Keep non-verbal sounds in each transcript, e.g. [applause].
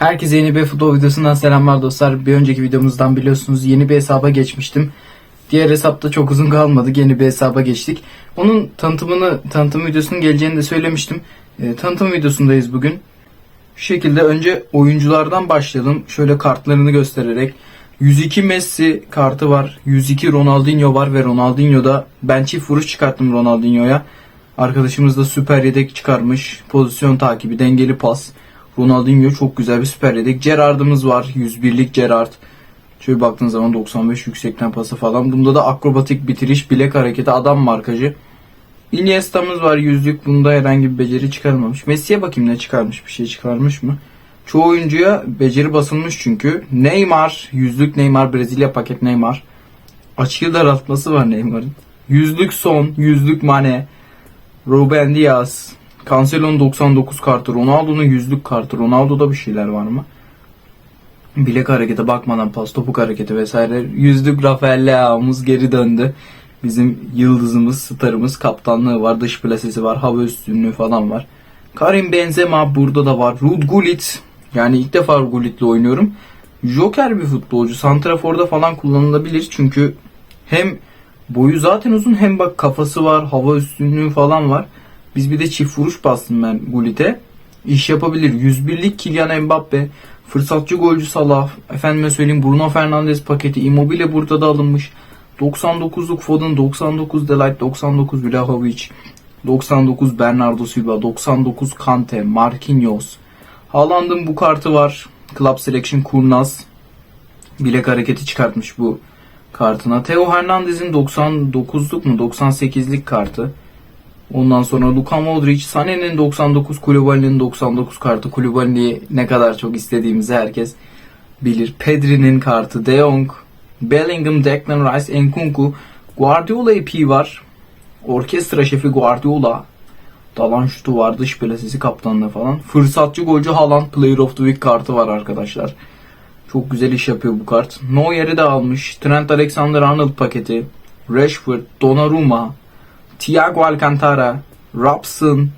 Herkese yeni bir futbol videosundan selamlar dostlar. Bir önceki videomuzdan biliyorsunuz yeni bir hesaba geçmiştim. Diğer hesapta çok uzun kalmadı. Yeni bir hesaba geçtik. Onun tanıtımını, tanıtım videosunun geleceğini de söylemiştim. E, tanıtım videosundayız bugün. Şu şekilde önce oyunculardan başlayalım. Şöyle kartlarını göstererek. 102 Messi kartı var. 102 Ronaldinho var ve Ronaldinho'da ben çift vuruş çıkarttım Ronaldinho'ya. Arkadaşımız da süper yedek çıkarmış. Pozisyon takibi, dengeli pas. Ronaldinho çok güzel bir süper yedek. Gerard'ımız var. 101'lik Gerard. Şöyle baktığın zaman 95 yüksekten pası falan. Bunda da akrobatik bitiriş, bilek hareketi, adam markajı. Iniesta'mız var yüzlük. Bunda herhangi bir beceri çıkarmamış. Messi'ye bakayım ne çıkarmış. Bir şey çıkarmış mı? Çoğu oyuncuya beceri basılmış çünkü. Neymar. Yüzlük Neymar. Brezilya paket Neymar. Açığı daraltması var Neymar'ın. Yüzlük Son. Yüzlük Mane. Ruben Diaz. Cancelo'nun 99 kartı. Ronaldo'nun yüzlük kartı. Ronaldo'da bir şeyler var mı? Bilek harekete bakmadan pas topuk hareketi vesaire. Yüzlük Rafael Leao'muz geri döndü. Bizim yıldızımız, starımız, kaptanlığı var, dış plasesi var, hava üstünlüğü falan var. Karim Benzema burada da var. Rud Gullit. Yani ilk defa Gullit'le oynuyorum. Joker bir futbolcu. Santrafor'da falan kullanılabilir. Çünkü hem boyu zaten uzun hem bak kafası var, hava üstünlüğü falan var. Biz bir de çift vuruş bastım ben Gullit'e. İş yapabilir. 101'lik Kylian Mbappe. Fırsatçı golcü Salah. Efendime söyleyeyim Bruno Fernandes paketi. Immobile burada da alınmış. 99'luk Foden, 99 Delight, 99 Vlahovic, 99 Bernardo Silva, 99 Kante, Marquinhos. Haaland'ın bu kartı var. Club Selection Kurnaz. Bilek hareketi çıkartmış bu kartına. Theo Hernandez'in 99'luk mu 98'lik kartı. Ondan sonra Luka Modric, Sané'nin 99, Koulibaly'nin 99 kartı. Koulibaly'yi ne kadar çok istediğimizi herkes bilir. Pedri'nin kartı, De Jong, Bellingham, Declan Rice, Nkunku, Guardiola EP var. Orkestra şefi Guardiola. Dalan şutu var, dış plasesi kaptanlığı falan. Fırsatçı golcü Haaland Player of the Week kartı var arkadaşlar. Çok güzel iş yapıyor bu kart. Neuer'i de almış. Trent Alexander-Arnold paketi. Rashford, Donnarumma, Thiago Alcantara, Robson,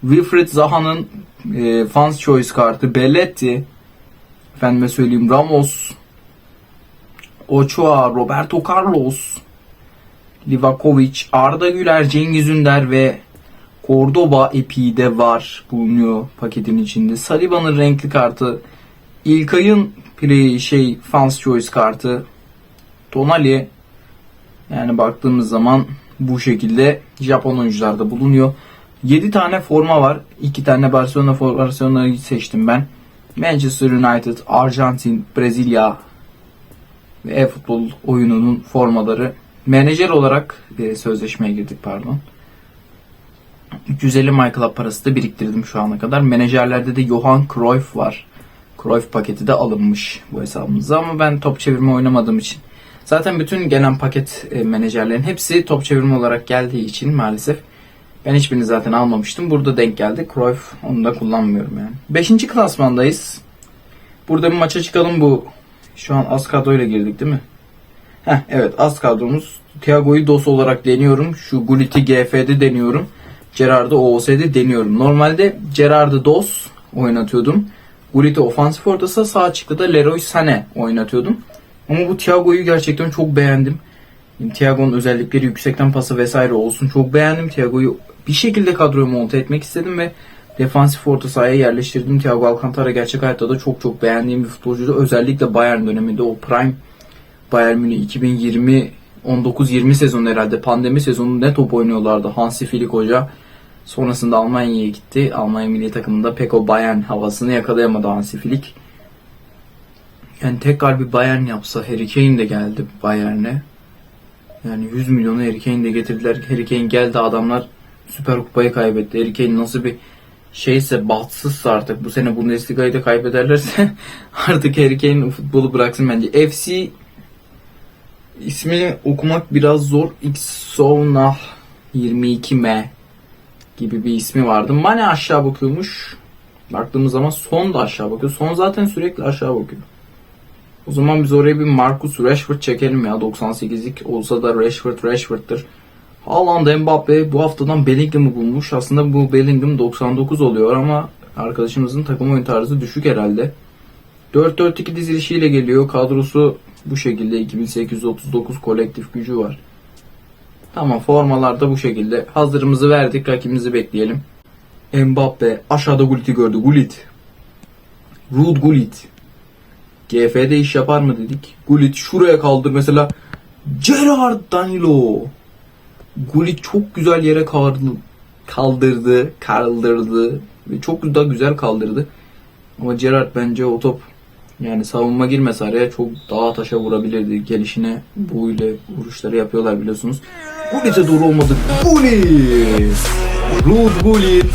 Wilfried Zaha'nın e, Fans Choice kartı, Belletti, efendime söyleyeyim Ramos, Ochoa, Roberto Carlos, Livakovic, Arda Güler, Cengiz Ünder ve Cordoba epiği de var bulunuyor paketin içinde. Saliba'nın renkli kartı, İlkay'ın play, şey Fans Choice kartı, Tonali yani baktığımız zaman bu şekilde Japon oyuncularda bulunuyor. 7 tane forma var. 2 tane Barcelona formasyonları seçtim ben. Manchester United, Arjantin, Brezilya e-futbol oyununun formaları. Menajer olarak e, sözleşmeye girdik pardon. 350 My Club parası da biriktirdim şu ana kadar. Menajerlerde de Johan Cruyff var. Cruyff paketi de alınmış bu hesabımıza ama ben top çevirme oynamadığım için Zaten bütün gelen paket e, menajerlerin hepsi top çevirme olarak geldiği için maalesef ben hiçbirini zaten almamıştım. Burada denk geldi. Cruyff onu da kullanmıyorum yani. Beşinci klasmandayız. Burada bir maça çıkalım bu. Şu an az kadroyla girdik değil mi? Heh, evet az kadromuz. Thiago'yu DOS olarak deniyorum. Şu Gullit'i GF'de deniyorum. Gerard'ı OOS'de deniyorum. Normalde Gerard'ı DOS oynatıyordum. Gullit'i ofansif ortası sağ açıkta da Leroy Sané oynatıyordum. Ama bu Thiago'yu gerçekten çok beğendim. Thiago'nun özellikleri yüksekten pası vesaire olsun. Çok beğendim Thiago'yu. Bir şekilde kadroya monte etmek istedim ve defansif orta sahaya yerleştirdim. Thiago Alcantara gerçek hayatta da çok çok beğendiğim bir futbolcuydu. Özellikle Bayern döneminde o prime Bayern Münih 2020 19-20 sezonu herhalde pandemi sezonu ne top oynuyorlardı. Hansi Flick hoca sonrasında Almanya'ya gitti. Almanya milli takımında pek o Bayern havasını yakalayamadı Hansi Flick. Yani tekrar bir Bayern yapsa Harry Kane de geldi Bayern'e. Yani 100 milyonu Harry Kane de getirdiler. Harry Kane geldi adamlar Süper Kupayı kaybetti. Harry Kane nasıl bir şeyse bahtsızsa artık bu sene Bundesliga'yı da kaybederlerse [laughs] artık Harry Kane futbolu bıraksın bence. FC ismini okumak biraz zor. Xsona 22M gibi bir ismi vardı. Mane aşağı bakıyormuş. Baktığımız zaman Son da aşağı bakıyor. Son zaten sürekli aşağı bakıyor. O zaman biz oraya bir Marcus Rashford çekelim ya. 98'lik olsa da Rashford Rashford'tır. Haaland Mbappe bu haftadan Bellingham'ı bulmuş. Aslında bu Bellingham 99 oluyor ama arkadaşımızın takım oyun tarzı düşük herhalde. 4-4-2 dizilişiyle geliyor. Kadrosu bu şekilde 2839 kolektif gücü var. Tamam formalar da bu şekilde. Hazırımızı verdik. Rakibimizi bekleyelim. Mbappe aşağıda Gullit'i gördü. Gullit. Ruud Gullit. GF'de iş yapar mı dedik. Gullit şuraya kaldır mesela. Gerard Danilo. Gullit çok güzel yere kaldırdı. Kaldırdı. Kaldırdı. Ve çok da güzel kaldırdı. Ama Gerard bence o top yani savunma girmese araya çok dağa taşa vurabilirdi. Gelişine bu ile vuruşları yapıyorlar biliyorsunuz. Gullit'e doğru olmadı. Gullit! Ruud Gullit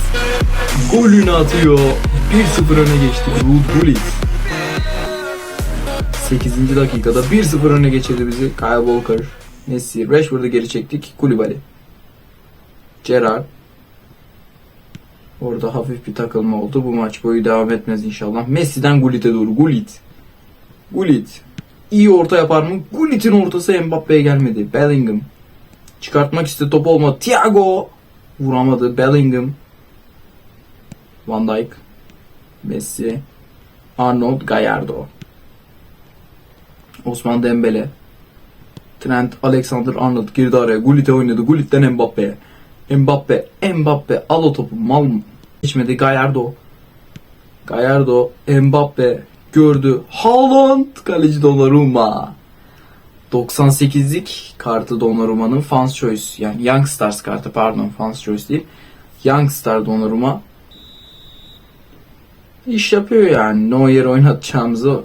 golünü atıyor. 1-0 öne geçti Ruud Gullit. 8. dakikada 1-0 öne geçirdi bizi Kyle Walker. Messi, Rashford'u geri çektik. Koulibaly. Gerrard. Orada hafif bir takılma oldu. Bu maç boyu devam etmez inşallah. Messi'den Gullit'e doğru. Gullit. Gullit. İyi orta yapar mı? Gullit'in ortası Mbappe'ye gelmedi. Bellingham. Çıkartmak istedi top olmadı. Thiago. Vuramadı. Bellingham. Van Dijk. Messi. Arnold Gallardo. Osman Dembele. Trent Alexander-Arnold girdi araya. Gullit'e oynadı. Gullit'ten Mbappe'ye. Mbappe, Mbappe al o topu mal? Geçmedi Gallardo. Gallardo, Mbappe gördü. Haaland kaleci Donnarumma. 98'lik kartı Donnarumma'nın Fans Choice yani Young Stars kartı pardon Fans Choice değil. Young Star Donnarumma iş yapıyor yani. Neuer oynatacağımızı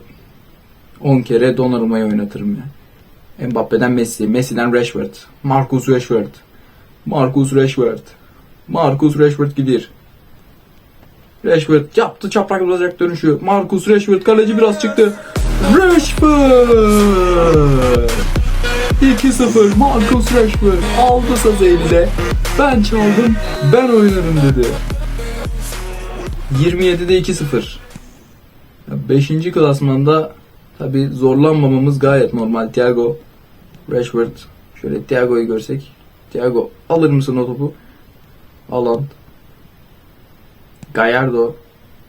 10 kere Donnarumma'yı oynatırım yani. Mbappe'den Messi, Messi'den Rashford, Marcus Rashford, Marcus Rashford. Marcus Rashford gidiyor. Rashford yaptı çapraz olacak dönüşü. Marcus Rashford kaleci biraz çıktı. Rashford! 2-0 Marcus Rashford aldı sazı elinde. Ben çaldım, ben oynarım dedi. 27'de 2-0. 5. klasmanda tabi zorlanmamamız gayet normal. Thiago, Rashford. Şöyle Thiago'yu görsek. Thiago alır mısın o topu? Haaland. Gallardo.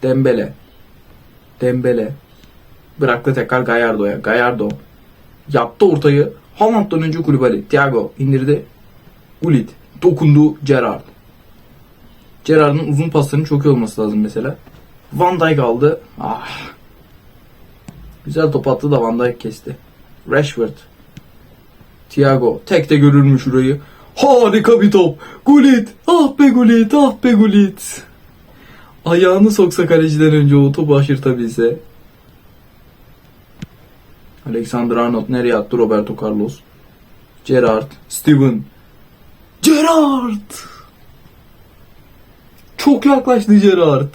Dembele. Dembele. Bıraktı tekrar Gallardo'ya. Gallardo. Yaptı ortayı. Haaland'dan önce Koulibaly. Thiago indirdi. Gullit. Dokundu Gerrard. Gerrard'ın uzun paslarının çok iyi olması lazım mesela. Van Dijk aldı. Ah. Güzel top attı da Van Dijk kesti. Rashford. Thiago. Tek de görür mü şurayı? Harika bir top. Gullit. Ah be Gullit. Ah be Gullit. Ayağını soksa kaleciden önce o topu aşırtabilse. Alexander Arnold nereye attı Roberto Carlos? Gerrard. Steven. Gerrard. Çok yaklaştı Gerrard.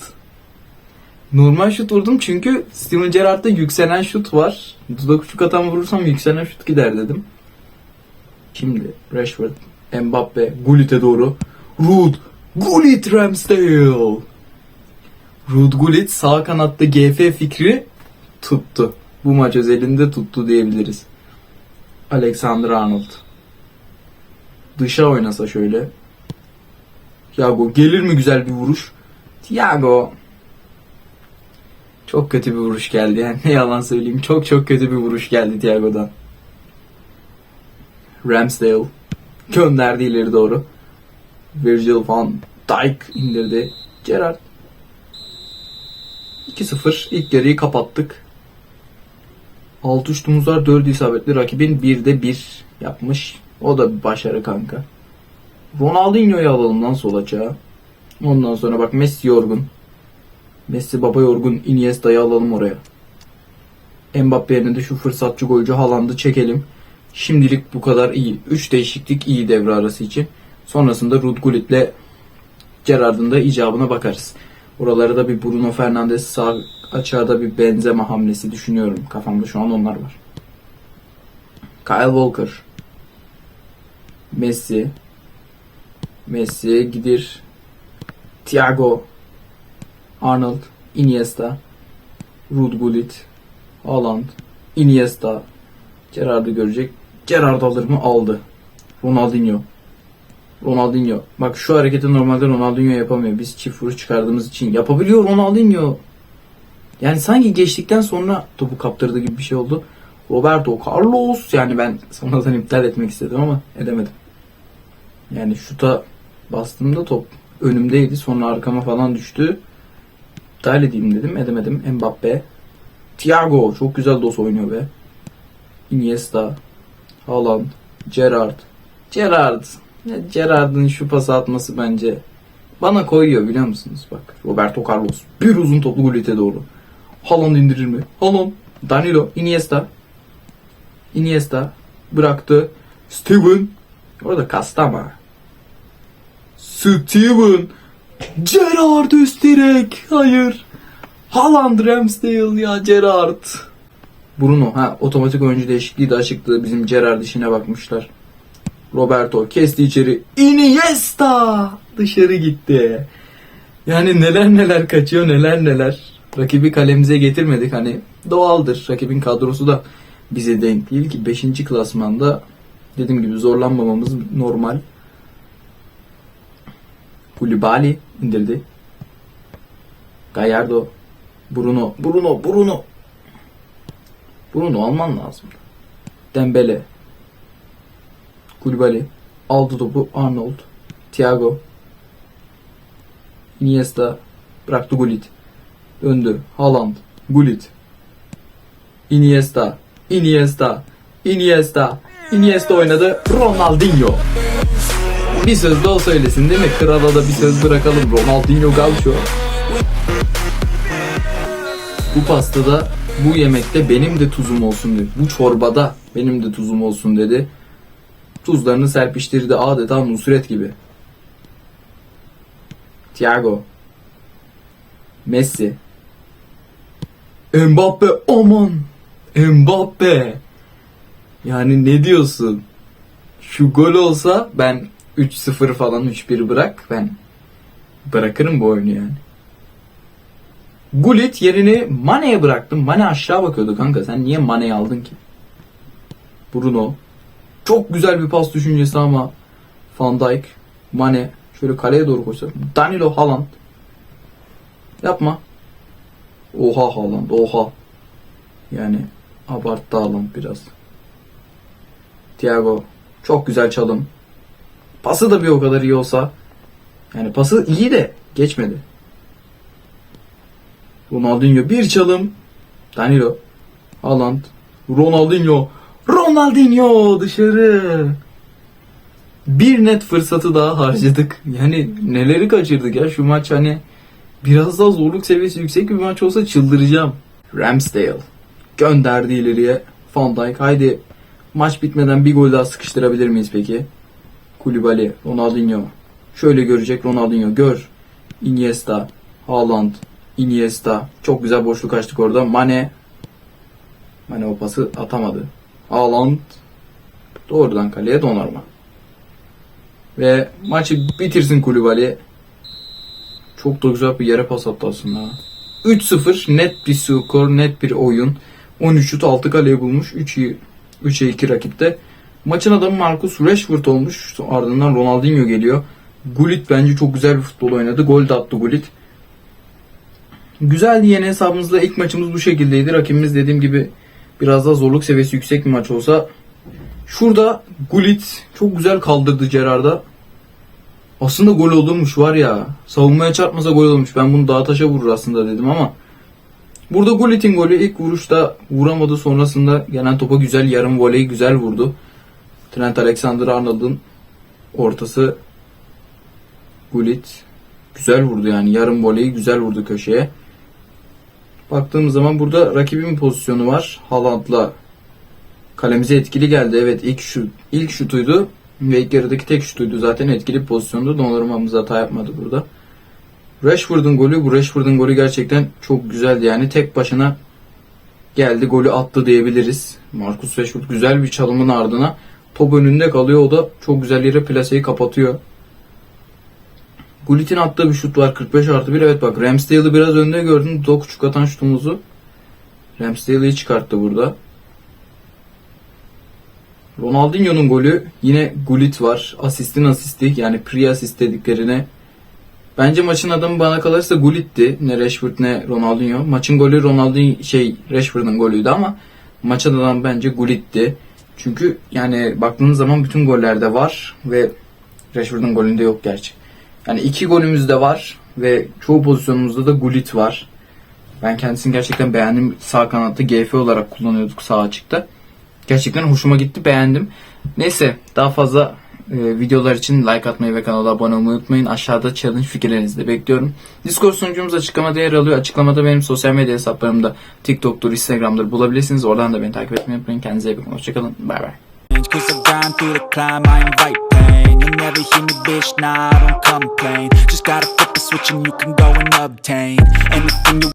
Normal şut vurdum çünkü Steven Gerrard'da yükselen şut var. Dudak uçuk atan vurursam yükselen şut gider dedim. Şimdi Rashford, Mbappe, Gullit'e doğru. Ruud, Gullit Ramsdale. Ruud Gullit sağ kanatta GF fikri tuttu. Bu maç özelinde tuttu diyebiliriz. Alexander Arnold. Dışa oynasa şöyle. Thiago gelir mi güzel bir vuruş? Thiago. Çok kötü bir vuruş geldi yani [laughs] ne yalan söyleyeyim. Çok çok kötü bir vuruş geldi Thiago'dan. Ramsdale gönderdi ileri doğru. Virgil van Dijk indirdi. Gerrard 2-0 ilk yarıyı kapattık. 6 şutumuz var 4 isabetli rakibin 1'de 1 yapmış. O da bir başarı kanka. Ronaldinho'yu alalım lan sol açığa. Ondan sonra bak Messi yorgun. Messi baba yorgun. Iniesta'yı alalım oraya. Mbappe yerine de şu fırsatçı golcü Haaland'ı çekelim. Şimdilik bu kadar iyi. 3 değişiklik iyi devre arası için. Sonrasında Ruud Gullit'le Gerrard'ın da icabına bakarız. Oralara da bir Bruno Fernandes sağ açığa bir Benzema hamlesi düşünüyorum. Kafamda şu an onlar var. Kyle Walker. Messi. Messi gidir. Thiago. Arnold. Iniesta. Ruud Gullit. Haaland. Iniesta. Gerard'ı görecek. Gerard alır mı? Aldı. Ronaldinho. Ronaldinho. Bak şu hareketi normalde Ronaldinho yapamıyor. Biz çift vuruş çıkardığımız için yapabiliyor Ronaldinho. Yani sanki geçtikten sonra topu kaptırdı gibi bir şey oldu. Roberto Carlos yani ben sonradan iptal etmek istedim ama edemedim. Yani şuta bastığımda top önümdeydi. Sonra arkama falan düştü. İptal edeyim dedim. Edemedim. Mbappe. Thiago. Çok güzel dos oynuyor be. Iniesta. Haaland. Gerrard. Gerrard. Gerrard'ın şu pas atması bence bana koyuyor biliyor musunuz? Bak Roberto Carlos. Bir uzun toplu golite doğru. Haaland indirir mi? Haaland. Danilo. Iniesta. Iniesta. Bıraktı. Steven. Orada kastı ama. Steven. Gerrard üst direk. Hayır. Haaland Ramsdale ya Gerrard. Bruno. Ha otomatik oyuncu değişikliği de açıktı. Bizim Gerrard işine bakmışlar. Roberto kesti içeri. Iniesta dışarı gitti. Yani neler neler kaçıyor neler neler. Rakibi kalemize getirmedik hani doğaldır. Rakibin kadrosu da bize denk değil ki 5. klasmanda dediğim gibi zorlanmamamız normal. Koulibaly indirdi. Gallardo. Bruno. Bruno. Bruno. Bruno alman lazım. Dembele. Koulibaly. Aldı topu Arnold. Thiago. Iniesta. Bıraktı Gullit. Döndü. Haaland. Gullit. Iniesta. Iniesta. Iniesta. Iniesta oynadı. Ronaldinho. Bir söz de o söylesin değil mi? Krala da bir söz bırakalım. Ronaldinho Gaucho. Bu pastada, bu yemekte benim de tuzum olsun dedi. Bu çorbada benim de tuzum olsun dedi. Tuzlarını serpiştirdi adeta Nusret gibi. Thiago. Messi. Mbappe aman. Mbappe. Yani ne diyorsun? Şu gol olsa ben 3-0 falan 3-1 bırak ben bırakırım bu oyunu yani. Gullit yerini Mane'ye bıraktım. Mane aşağı bakıyordu kanka. Sen niye Mane'yi aldın ki? Bruno. Çok güzel bir pas düşüncesi ama Van Dijk, Mane şöyle kaleye doğru koşsa. Danilo Haaland. Yapma. Oha Haaland, oha. Yani abarttı Haaland biraz. Thiago çok güzel çalım. Pası da bir o kadar iyi olsa. Yani pası iyi de geçmedi. Ronaldinho bir çalım. Danilo. Haaland. Ronaldinho. Ronaldinho dışarı. Bir net fırsatı daha harcadık. Yani neleri kaçırdık ya şu maç hani biraz daha zorluk seviyesi yüksek bir maç olsa çıldıracağım. Ramsdale gönderdi ileriye. Van Dijk haydi maç bitmeden bir gol daha sıkıştırabilir miyiz peki? Koulibaly, Ronaldinho. Şöyle görecek Ronaldinho gör. Iniesta, Haaland, Iniesta. Çok güzel boşluk açtık orada. Mane. Mane o pası atamadı. Haaland. Doğrudan kaleye donarma. Ve maçı bitirsin Koulibaly. Çok da güzel bir yere pas attı aslında. 3-0 net bir skor, net bir oyun. 13 şut 6 kaleye bulmuş. 3'e 3'e 2 rakipte. Maçın adamı Marcus Rashford olmuş. Ardından Ronaldinho geliyor. Gullit bence çok güzel bir futbol oynadı. Gol de attı Gullit. Güzeldi yeni hesabımızda ilk maçımız bu şekildeydi. Rakibimiz dediğim gibi biraz daha zorluk seviyesi yüksek bir maç olsa. Şurada Gullit çok güzel kaldırdı Gerard'a. Aslında gol olurmuş var ya. Savunmaya çarpmasa gol olmuş. Ben bunu dağa taşa vurur aslında dedim ama. Burada Gullit'in golü ilk vuruşta vuramadı. Sonrasında gelen topa güzel yarım voleyi güzel vurdu. Trent Alexander-Arnold'un ortası Gullit güzel vurdu yani yarım voleyi güzel vurdu köşeye. Baktığımız zaman burada rakibin pozisyonu var. Haaland'la kalemize etkili geldi. Evet ilk şut ilk şutuydu ve ilk yarıdaki tek şutuydu. Zaten etkili bir pozisyondu. Donnaruma'mız hata yapmadı burada. Rashford'un golü bu Rashford'un golü gerçekten çok güzeldi. Yani tek başına geldi golü attı diyebiliriz. Marcus Rashford güzel bir çalımın ardına top önünde kalıyor. O da çok güzel yere plaseyi kapatıyor. Gullit'in attığı bir şut var 45 artı 1. Evet bak Ramsdale'ı biraz önde gördün. O küçük atan şutumuzu. Ramsdale'ı çıkarttı burada. Ronaldinho'nun golü yine Gullit var. Asistin asisti yani pre asist dediklerine Bence maçın adamı bana kalırsa Gullit'ti. Ne Rashford ne Ronaldinho. Maçın golü Ronaldinho şey Rashford'un golüydü ama maçın adam bence Gullit'ti. Çünkü yani baktığınız zaman bütün gollerde var ve Rashford'un golünde yok gerçi. Yani iki golümüz de var ve çoğu pozisyonumuzda da Gullit var. Ben kendisini gerçekten beğendim. Sağ kanatta GF olarak kullanıyorduk sağ açıkta. Gerçekten hoşuma gitti, beğendim. Neyse daha fazla e, videolar için like atmayı ve kanala abone olmayı unutmayın. Aşağıda challenge fikirlerinizi de bekliyorum. Discord sunucumuz açıklamada yer alıyor. Açıklamada benim sosyal medya hesaplarımda TikTok'tur, Instagram'dır bulabilirsiniz. Oradan da beni takip etmeyi unutmayın. Kendinize iyi bakın. Hoşçakalın. Bay bay. Cause I grind through the climb, I invite pain You'll never hear me, bitch, nah, I don't complain Just gotta flip the switch and you can go and obtain Anything you